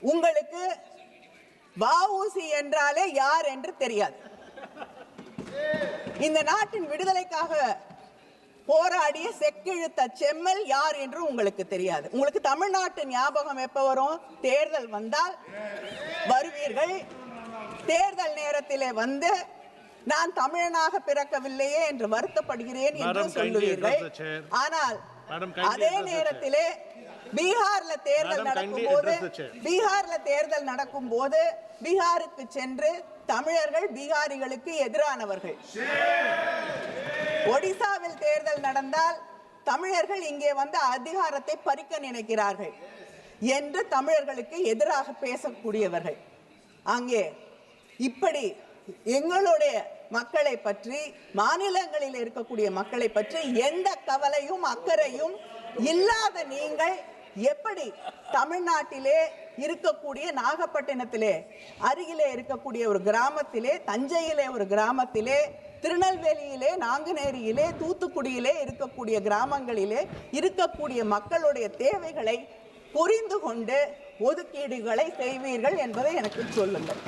உங்களுக்கு வஉசி என்றாலே யார் என்று தெரியாது. இந்த நாட்டின் விடுதலைக்காக போராடிய செக்கிழுத்த செம்மல் யார் என்று உங்களுக்கு தெரியாது. உங்களுக்கு தமிழ்நாட்டு ஞாபகம் எப்ப வரும்? தேர்தல் வந்தால் வருவீர்கள். தேர்தல் நேரத்திலே வந்து நான் தமிழனாக பிறக்கவில்லையே என்று வருத்தப்படுகிறேன் என்று சொல்லுவீர்கள். ஆனால் அதே. நேரத்திலே பீகார்ல தேர்தல் the chair. பீகார்ல தேர்தல் நடக்கும்போது பீகாருக்கு சென்று தமிழர்கள் பீகாரிகளுக்கு எதிரானவர்கள் ஒடிசாவில் தேர்தல் நடந்தால் தமிழர்கள் இங்கே வந்து அதிகாரத்தை பறிக்க நினைக்கிறார்கள் என்று தமிழர்களுக்கு எதிராக பேசக்கூடியவர்கள் அங்கே இப்படி எங்களுடைய மக்களை பற்றி மாநிலங்களில் இருக்கக்கூடிய மக்களை பற்றி எந்த கவலையும் அக்கறையும் இல்லாத நீங்கள் எப்படி தமிழ்நாட்டிலே இருக்கக்கூடிய நாகப்பட்டினத்திலே அருகிலே இருக்கக்கூடிய ஒரு கிராமத்திலே தஞ்சையிலே ஒரு கிராமத்திலே திருநெல்வேலியிலே நாங்குநேரியிலே தூத்துக்குடியிலே இருக்கக்கூடிய கிராமங்களிலே இருக்கக்கூடிய மக்களுடைய தேவைகளை புரிந்து கொண்டு ஒதுக்கீடுகளை செய்வீர்கள் என்பதை எனக்கு சொல்லுங்கள்.